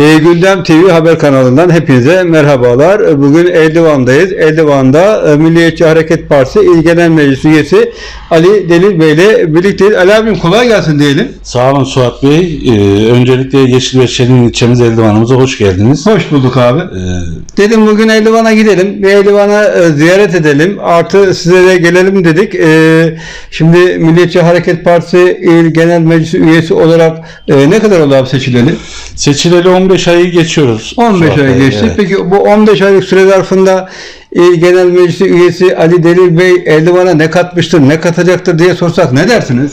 Ee, Gündem TV haber kanalından hepinize merhabalar. Bugün Eldivan'dayız. Eldivan'da e, Milliyetçi Hareket Partisi İl Genel Meclis Üyesi Ali Delil Bey ile birlikteyiz. Ali abim kolay gelsin diyelim. Sağ olun Suat Bey. Ee, öncelikle Yeşil ve Şirin ilçemiz Eldivan'ımıza hoş geldiniz. Hoş bulduk abi. Ee, Dedim bugün Eldivan'a gidelim. Bir Eldivan'a e, ziyaret edelim. Artı size de gelelim dedik. Ee, şimdi Milliyetçi Hareket Partisi İl Genel Meclis Üyesi olarak e, ne kadar oldu abi seçileli? seçileli 15 ayı geçiyoruz. 15 Suat ay geçti. evet. Peki bu 15 aylık süre zarfında İl Genel Meclisi üyesi Ali Delil Bey Eldivan'a ne katmıştır, ne katacaktır diye sorsak ne dersiniz?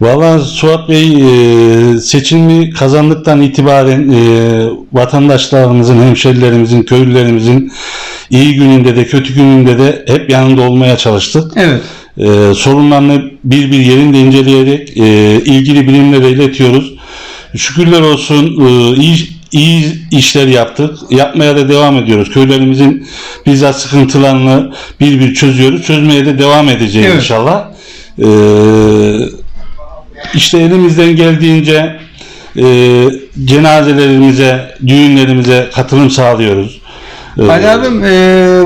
Valla Suat Bey e, seçimi kazandıktan itibaren e, vatandaşlarımızın, hemşerilerimizin, köylülerimizin iyi gününde de kötü gününde de hep yanında olmaya çalıştık. Evet. e, sorunlarını bir bir yerinde inceleyerek e, ilgili birimlere iletiyoruz. Şükürler olsun e, iyi, iyi işler yaptık. Yapmaya da devam ediyoruz. Köylerimizin bizzat sıkıntılarını bir bir çözüyoruz. Çözmeye de devam edeceğiz Evet. inşallah. E, işte elimizden geldiğince e, cenazelerimize, düğünlerimize katılım sağlıyoruz. Ali abim e,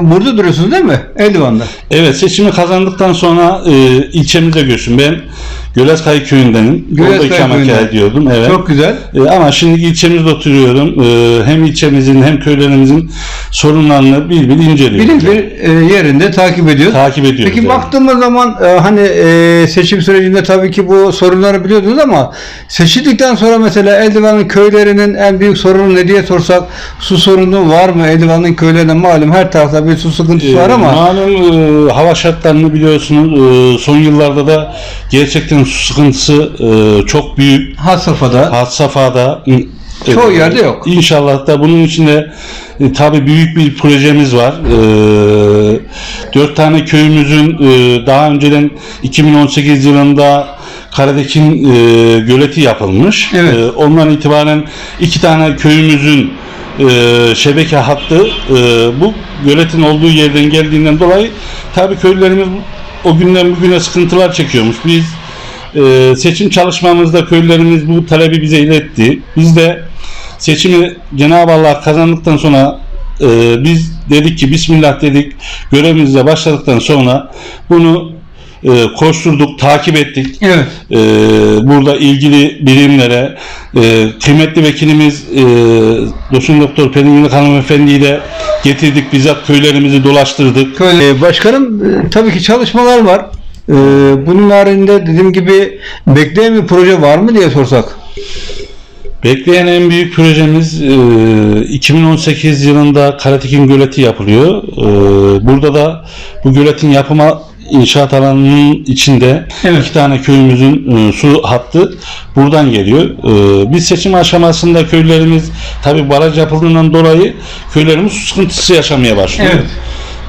burada duruyorsunuz değil mi? Eldivan'da. Evet seçimi kazandıktan sonra e, ilçemize göçtüm. Ben Göleskay köyündenim. Göleskay Orada ikamet köyünden. ediyordum. Evet. Çok güzel. E, ama şimdi ilçemizde oturuyorum. E, hem ilçemizin hem köylerimizin sorunlarını bir bir inceliyorum. Bir bir e, yerinde takip ediyoruz. Takip ediyoruz. Peki evet. baktığımız zaman e, hani e, seçim sürecinde tabii ki bu sorunları biliyordunuz ama seçildikten sonra mesela Eldivan'ın köylerinin en büyük sorunu ne diye sorsak su sorunu var mı? Eldivan'ın köylerinde malum her tarafta bir su sıkıntısı var ama Malum e, hava şartlarını biliyorsunuz. E, son yıllarda da gerçekten su sıkıntısı e, çok büyük. had safhada Had safhada Çoğu yerde yok. İnşallah da bunun içinde e, tabii büyük bir projemiz var. E, dört tane köyümüzün e, daha önceden 2018 yılında Karadekin e, göleti yapılmış. Evet. E, ondan itibaren iki tane köyümüzün e, şebeke hattı e, bu göletin olduğu yerden geldiğinden dolayı tabii köylülerimiz o günden bugüne sıkıntılar çekiyormuş. Biz e, seçim çalışmamızda köylülerimiz bu talebi bize iletti. Biz de seçimi Cenab-ı Allah kazandıktan sonra e, biz dedik ki Bismillah dedik görevimize başladıktan sonra bunu e, koşturduk, takip ettik. evet. E, burada ilgili birimlere e, kıymetli vekilimiz e, Doçun Doktor Pelin Yılık Hanımefendi'yi de getirdik. Bizzat köylerimizi dolaştırdık. Köy- E, başkanım e, tabii ki çalışmalar var. E, bunun haricinde dediğim gibi bekleyen bir proje var mı diye sorsak. Bekleyen en büyük projemiz e, 2018 yılında Karatekin Göleti yapılıyor. E, burada da bu göletin yapıma inşaat alanının içinde Evet. iki tane köyümüzün e, su hattı buradan geliyor. E, biz seçim aşamasında köylerimiz tabi baraj yapıldığından dolayı köylerimiz su sıkıntısı yaşamaya başlıyor. Evet.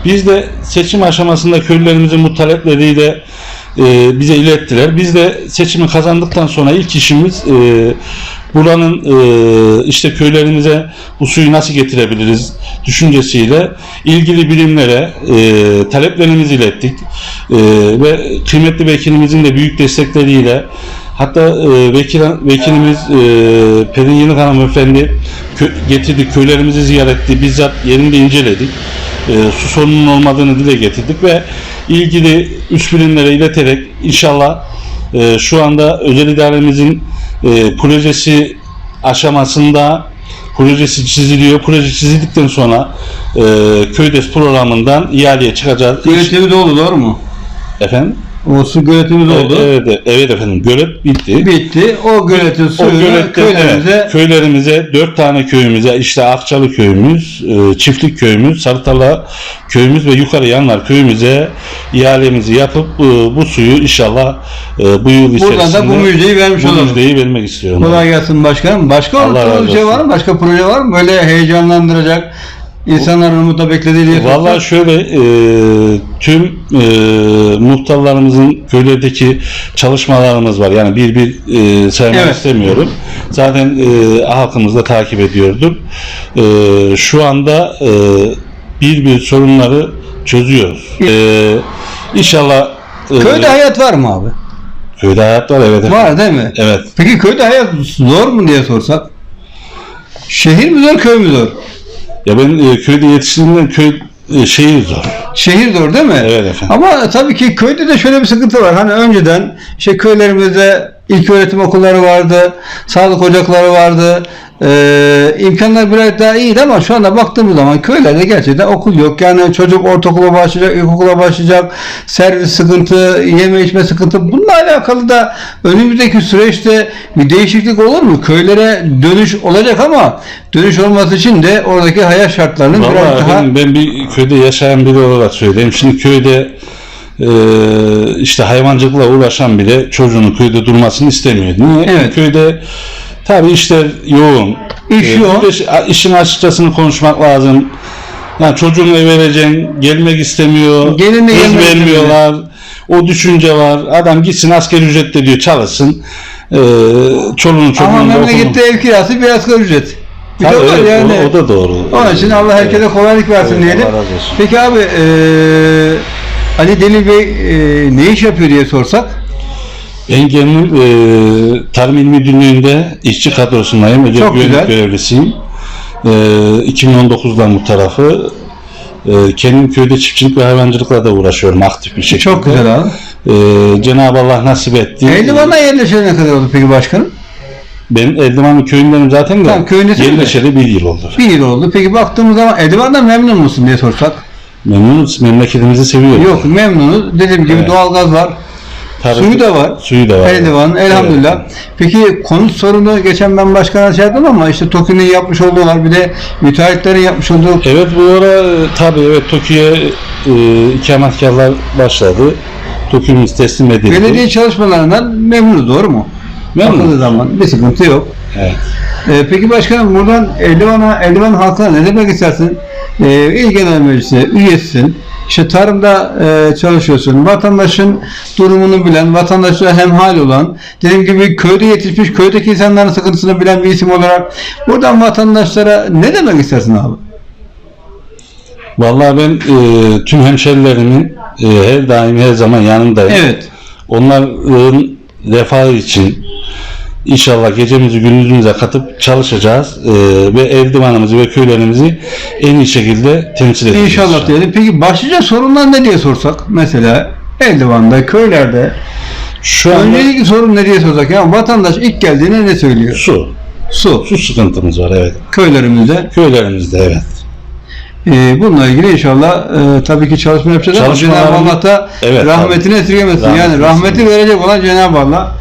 Biz de seçim aşamasında köylülerimizin bu talepleriyle e, bize ilettiler. Biz de seçimi kazandıktan sonra ilk işimiz e, buranın e, işte köylerimize bu suyu nasıl getirebiliriz düşüncesiyle ilgili birimlere e, taleplerimizi ilettik. E, ve kıymetli vekilimizin de büyük destekleriyle Hatta e, vekil, vekilimiz e, Pelin Yenilik Hanımefendi kö, getirdik, köylerimizi ziyaret etti, bizzat yerinde inceledik. E, su sorununun olmadığını dile getirdik ve ilgili üst birimlere ileterek inşallah e, şu anda özel idaremizin e, projesi aşamasında projesi çiziliyor. Proje çizildikten sonra e, köydes programından ihaleye çıkacağız. Göletimiz oldu doğru mu? Efendim? O su göletimiz oldu. Evet, evet efendim. Gölet bitti. Bitti. O göletin O suyunu köylerimize evet, köylerimize, dört tane köyümüze, işte Akçalı köyümüz, e, Çiftlik köyümüz, Sarıtala köyümüz ve Yukarı Yanlar köyümüze ihalemizi yapıp e, bu suyu inşallah e, bu yıl içerisinde buradan da bu müjdeyi vermiş bu olalım. müjdeyi vermek istiyorum. Kolay gelsin başkanım. Başka olsun. var mı? Başka proje var mı? Böyle heyecanlandıracak, insanların umutla beklediği diye sorsak. şöyle e, tüm e, muhtarlarımızın köylerdeki çalışmalarımız var. Yani bir bir e, saymak Evet. istemiyorum. Zaten e, halkımız da takip ediyorduk. E, şu anda e, bir bir sorunları çözüyoruz. E, inşallah e, Köyde hayat var mı abi? köyde hayat var evet. Var değil mi? Evet. Peki köyde hayat zor mu diye sorsak? Şehir mi zor köy mü zor? Ya ben e, köyde yetiştiğimden köy e, şehir zor. Şehir zor değil mi? Evet efendim. Ama tabii ki köyde de şöyle bir sıkıntı var. Hani önceden işte köylerimizde ilk öğretim okulları vardı, sağlık ocakları vardı. Ee, imkanlar biraz daha iyiydi ama şu anda baktığımız zaman köylerde gerçekten okul yok. Yani çocuk ortaokula başlayacak, ilkokula başlayacak, servis sıkıntı, yeme içme sıkıntı. Bununla alakalı da önümüzdeki süreçte bir değişiklik olur mu? Köylere dönüş olacak ama dönüş olması için de oradaki hayat şartlarının Vallahi biraz daha ben bir köyde yaşayan biri olarak söyleyeyim. Şimdi köyde e, işte hayvancılıkla uğraşan bile çocuğunun köyde durmasını istemiyor. Niye? Evet. Köyde tabii işler yoğun. İş yoğun. bir de işin açıkçasını konuşmak lazım. Yani çocuğunu eve vereceksin, gelmek istemiyor, Gelinle gelmek vermiyorlar. O düşünce var. Adam gitsin asker ücretle diyor çalışsın. E, çoluğunu çocuğunu Ama memlekette ev kirası bir asgari ücret. Bir Tabii evet, yani. o, o da doğru. Onun için Allah herkese Evet. kolaylık versin Evet, diyelim. Peki abi eee Ali Deli Bey eee, ne iş yapıyor diye sorsak? Ben kendim e, Tarım İl Müdürlüğü'nde işçi kadrosundayım. Özel Çok güzel. görevlisiyim. E, 2019'dan bu tarafı. E, kendim köyde çiftçilik ve hayvancılıkla da uğraşıyorum aktif bir şekilde. Çok güzel abi. E, Cenab-ı Allah nasip etti. Eldivan'a yerleşene ne kadar oldu peki başkanım? Ben Eldivanlı köyündenim zaten de. Tamam, köyündesin de. yerleşeli bir yıl oldu. Bir yıl oldu. Peki baktığımız zaman Eldivan'dan memnun musun diye sorsak? Memnunuz. Memleketimizi seviyoruz. Yok memnunuz. Dediğim gibi Evet. doğalgaz var. Tarım- Suyu da var. Suyu da var. Eldivan elhamdülillah. Evet. Peki konut sorunu geçen ben başkana şey yaptım ama işte TOKİ'nin yapmış olduğu var. Bir de müteahhitlerin yapmış olduğu Evet bu ara tabii evet Tokyo'ya e, ikametgahlar başladı. Tokyo'muz teslim edildi. belediye çalışmalarından memnunuz doğru mu? Memnunuz. Bakıldığı zaman bir sıkıntı yok. Evet. Ee, peki başkanım buradan Eldivan'a, Eldivan halkına ne demek istersin? Ee, İl Genel Meclisi üyesisin. İşte tarımda e, çalışıyorsun. Vatandaşın durumunu bilen, vatandaşla hemhal olan, dediğim gibi köyde yetişmiş, köydeki insanların sıkıntısını bilen bir isim olarak buradan vatandaşlara ne demek istersin abi? Vallahi ben e, tüm hemşerilerimin e, her daim her zaman yanındayım. Evet. Onların refahı için inşallah gecemizi gündüzümüze katıp çalışacağız e, ve eldivanımızı ve köylerimizi en iyi şekilde temsil edeceğiz. İnşallah diyelim. Peki başlıca sorunlar ne diye sorsak? Mesela Eldivan'da, köylerde Şu anda öncelikli sorun ne diye sorsak? Yani vatandaş ilk geldiğinde ne söylüyor? su. Su. Su sıkıntımız var evet. Köylerimizde. Köylerimizde evet. Ee, bununla ilgili inşallah e, tabii ki çalışma yapacağız ama Cenab-ı Allah da Evet, rahmetini esirgemesin. Yani rahmeti verecek olan Cenab-ı Allah.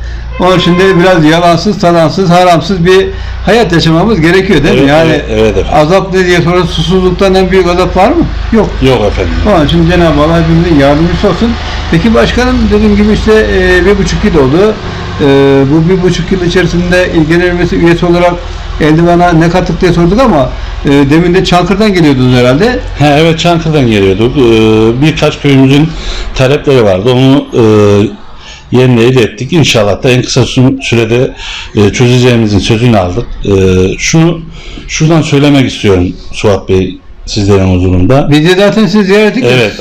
Onun için de biraz yalansız, talansız, haramsız bir hayat yaşamamız gerekiyor değil mi? Evet, Yani evet, evet efendim. azap ne diye sonra susuzluktan en büyük azap var mı? Yok. Yok efendim. Onun için Cenab-ı Allah hepimizin yardımcısı olsun. Peki başkanım dediğim gibi işte e, bir buçuk yıl oldu. E, bu bir buçuk yıl içerisinde İl Genel Meclisi üyesi olarak Eldivan'a ne kattık diye sorduk ama e, demin de Çankırı'dan geliyordunuz herhalde. Ha, evet Çankırı'dan geliyorduk. Ee, birkaç köyümüzün talepleri vardı. Onu e, yerine ilettik. İnşallah da en kısa sü- sürede e, çözeceğimizin sözünü aldık. E, şunu şuradan söylemek istiyorum Suat Bey sizlerin huzurunda. Biz de zaten sizi ziyaret ettik. Evet,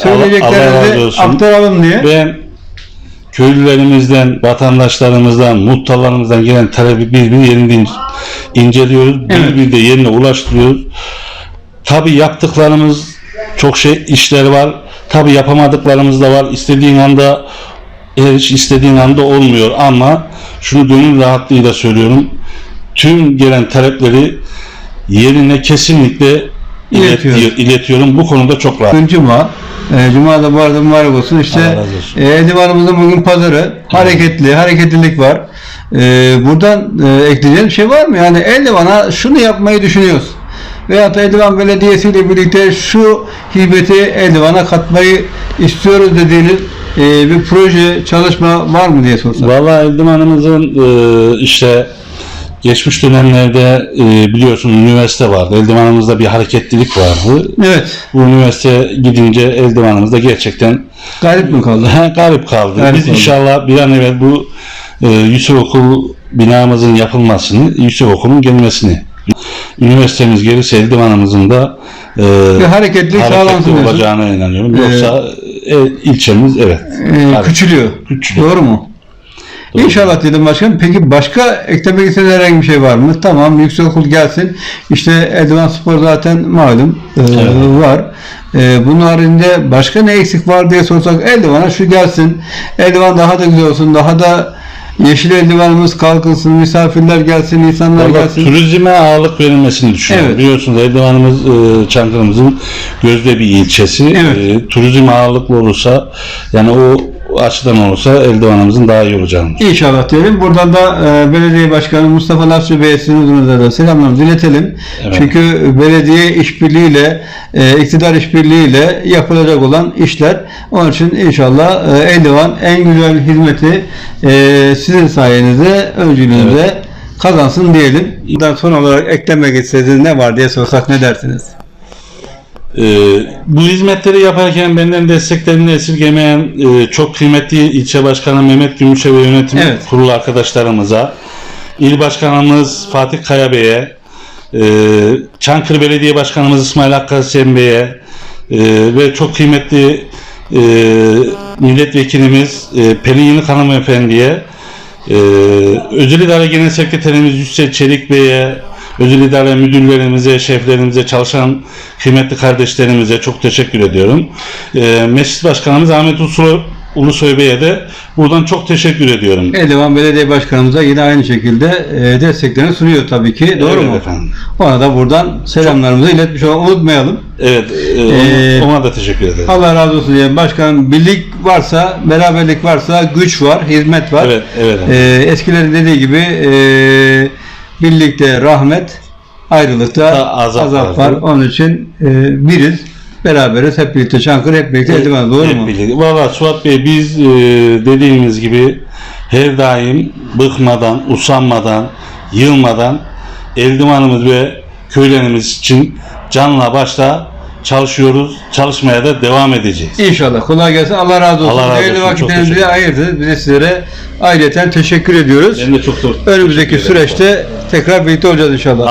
olsun. aktaralım diye. Ben köylülerimizden, vatandaşlarımızdan, muhtarlarımızdan gelen talebi bir bir yerinde in- inceliyoruz. Bir Evet. bir de yerine ulaştırıyoruz. Tabi yaptıklarımız çok şey işler var. Tabi yapamadıklarımız da var. İstediğin anda her iş istediğin anda olmuyor ama şunu gönül rahatlığıyla söylüyorum. Tüm gelen talepleri yerine kesinlikle iletiyor- iletiyorum. Bu konuda çok rahat. Bugün Cuma. E, Cuma da bu arada mübarek olsun. İşte e, Eldivan'ımızın bugün pazarı. Hareketli, hareketlilik var. E, buradan e, ekleyeceğim bir şey var mı? Yani Eldivan'a şunu yapmayı düşünüyoruz. Veyahut da Eldivan Belediyesi ile birlikte şu hibeti Eldivan'a katmayı istiyoruz dediğiniz e, bir proje, çalışma var mı diye sorsak. Vallahi Eldivan'ımızın e, işte geçmiş dönemlerde e, biliyorsun üniversite vardı. Eldivan'ımızda bir hareketlilik vardı. Evet. Bu üniversite gidince Eldivan'ımızda gerçekten Garip mi kaldı? garip kaldı. Garip Biz kaldı. inşallah bir an evvel bu e, Yusuf Okul binamızın yapılmasını, Yusuf Okul'un gelmesini üniversitemiz gelirse Eldivan'ımızın da e, Bir hareketlilik sağlansın hareketli diyorsun. olacağına inanıyorum. Yoksa e, ilçemiz evet. E, garip. küçülüyor. Küçülüyor. Doğru mu? Doğru. İnşallah dedim başkanım. Peki başka eklemek istediğiniz herhangi bir şey var mı? Tamam yüksekokul gelsin. İşte Eldivan Spor zaten malum e, Evet. var. E, bunun haricinde başka ne eksik var diye sorsak Eldivan'a şu gelsin. Eldivan daha da güzel olsun. Daha da yeşil eldivanımız kalkınsın. Misafirler gelsin. insanlar Vallahi gelsin. turizme ağırlık verilmesini düşünüyorum. Evet. Biliyorsunuz Eldivanımız e, Çankırı'mızın gözde bir ilçesi. Evet. E, turizm ağırlıklı olursa yani o açıdan olursa Eldivanımızın daha iyi olacağını İnşallah diyelim. Buradan da e, belediye başkanı Mustafa Nasuhi Bey'e sizin huzurunuzda da selamlarımızı iletelim. Evet. Çünkü belediye işbirliğiyle, e, iktidar işbirliğiyle yapılacak olan işler. Onun için inşallah e, Eldivan en güzel hizmeti e, sizin sayenizde, öncülüğünüzde kazansın diyelim. Buradan son olarak eklemek istediğiniz ne var diye sorsak ne dersiniz? Ee, bu hizmetleri yaparken benden desteklerini esirgemeyen e, çok kıymetli ilçe başkanı Mehmet Gümüşe ve yönetim Evet. kurulu arkadaşlarımıza, il başkanımız Fatih Kaya Bey'e, e, Çankırı Belediye Başkanımız İsmail Hakkı Bey'e e, ve çok kıymetli e, milletvekilimiz e, Pelin Yınık Hanımefendi'ye, e, Özel İdare Genel Sekreterimiz Yüksel Çelik Bey'e, Özel İdare Müdürlerimize, şeflerimize, çalışan kıymetli kardeşlerimize çok teşekkür ediyorum. E, Meclis Başkanımız Ahmet Ulusoy, Ulusoy Bey'e de buradan çok teşekkür ediyorum. Eldivan Belediye Başkanımıza yine aynı şekilde e, desteklerini sunuyor tabii ki. Doğru Evet mu? efendim. Ona da buradan selamlarımızı iletmiş olalım. Unutmayalım. Evet, e, ona, Ee, ona da teşekkür ederim. Allah razı olsun diyelim. Başkanım birlik varsa, beraberlik varsa güç var, hizmet var. Evet, evet. Ee, eskilerin dediği gibi e, birlikte rahmet, ayrılıkta azap azap, var. vardır. Onun için e, biriz, beraberiz, hep birlikte Çankırı, hep birlikte Eldivan. Doğru Hep mu? birlikte. Valla Suat Bey biz e, dediğimiz gibi her daim bıkmadan, usanmadan, yılmadan eldivanımız ve köylerimiz için canla başla çalışıyoruz. Çalışmaya da devam edeceğiz. İnşallah. Kolay gelsin. Allah razı olsun. Allah razı Değerli olsun. Vakitlerinizi ayırdınız. Biz de sizlere ayrıca teşekkür ediyoruz. Ben de çok çok Önümüzdeki süreçte tekrar birlikte olacağız inşallah.